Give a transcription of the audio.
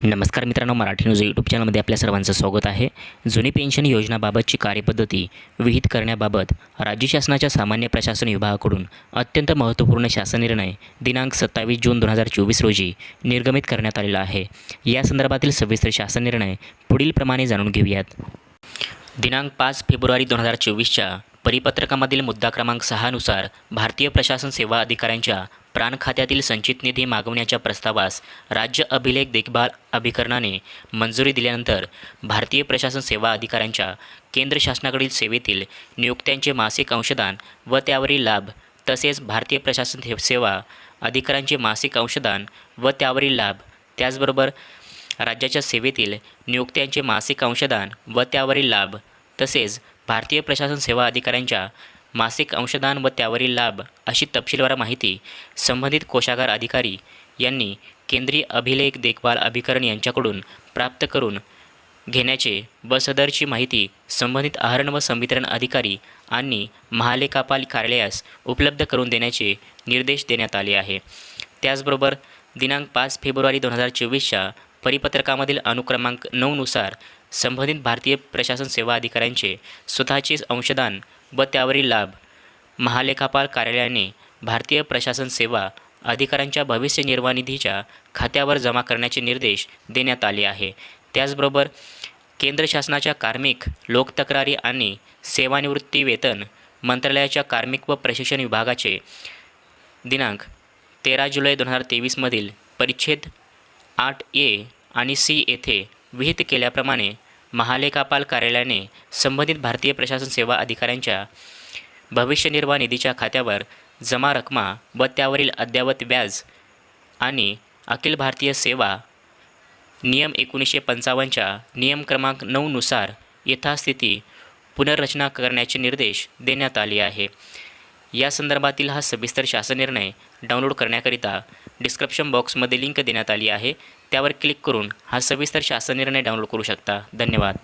नमस्कार मित्रांनो Marathi news YouTube चॅनलमध्ये आपल्या सर्वांचं स्वागत आहे. जुनी पेन्शन योजनाबाबतची कार्यपद्धती विहित करण्याबाबत राज्य शासनाच्या सामान्य प्रशासन विभागाकडून अत्यंत महत्त्वपूर्ण शासन निर्णय दिनांक सत्तावीस जून दोन हजार चोवीस रोजी निर्गमित करण्यात आलेला आहे. या संदर्भातील सविस्तर शासन निर्णय पुढीलप्रमाणे जाणून घेऊयात. दिनांक पाच फेब्रुवारी दोन हजार चोवीसच्या परिपत्रकामधील मुद्दा क्रमांक सहानुसार भारतीय प्रशासन सेवा अधिकाऱ्यांच्या प्राण खात्यातील संचित निधी मागवण्याच्या प्रस्तावास राज्य अभिलेख देखभाल अभिकरणाने मंजुरी दिल्यानंतर भारतीय प्रशासन सेवा अधिकाऱ्यांच्या केंद्र शासनाकडील सेवेतील नियुक्त्यांचे मासिक अंशदान व त्यावरील लाभ तसेच भारतीय प्रशासन से- सेवा अधिकाऱ्यांचे मासिक अंशदान व त्यावरील लाभ त्याचबरोबर राज्याच्या सेवेतील नियुक्त्यांचे मासिक अंशदान व त्यावरील लाभ तसेच भारतीय प्रशासन सेवा अधिकाऱ्यांच्या मासिक अंशदान व त्यावरील लाभ अशी तपशीलवार माहिती संबंधित कोषागार अधिकारी यांनी केंद्रीय अभिलेख देखभाल अभिकरण यांच्याकडून प्राप्त करून घेण्याचे व सदरची माहिती संबंधित आहरण व संवितरण अधिकारी आणि महालेखापाल कार्यालयास उपलब्ध करून देण्याचे निर्देश देण्यात आले आहे. त्याचबरोबर दिनांक पाच फेब्रुवारी दोन हजार चोवीसच्या परिपत्रकामधील अनुक्रमांक नऊनुसार संबंधित भारतीय प्रशासन सेवा अधिकाऱ्यांचे स्वतःचे अंशदान व त्यावरील लाभ. महालेखापाल कार्यालयाने भारतीय प्रशासन सेवा अधिकाऱ्यांच्या भविष्य निर्वाह निधीच्या खात्यावर जमा करण्याचे निर्देश देण्यात आले आहे. त्याचबरोबर केंद्र शासनाच्या कार्मिक लोकतक्रारी आणि सेवानिवृत्ती वेतन मंत्रालयाच्या कार्मिक व प्रशिक्षण विभागाचे दिनांक तेरा जुलै दोन हजार तेवीसमधील परिच्छेद आठ ए आणि सी येथे विहित केल्याप्रमाणे महालेखापाल कार्यालयाने संबंधित भारतीय प्रशासन सेवा अधिकाऱ्यांच्या भविष्य निर्वाह निधीच्या खात्यावर जमा रकमा व त्यावरील अद्ययावत व्याज आणि अखिल भारतीय सेवा नियम एकोणीसशे पंचावन्नच्या नियम क्रमांक नऊनुसार यथास्थिती पुनर्रचना करण्याचे निर्देश देण्यात आले आहे. या संदर्भातील हा सविस्तर शासन निर्णय डाउनलोड करण्याकरिता डिस्क्रिप्शन बॉक्समध्ये लिंक देण्यात आली आहे. त्यावर क्लिक करून हा सविस्तर शासन निर्णय डाउनलोड करू शकता. धन्यवाद.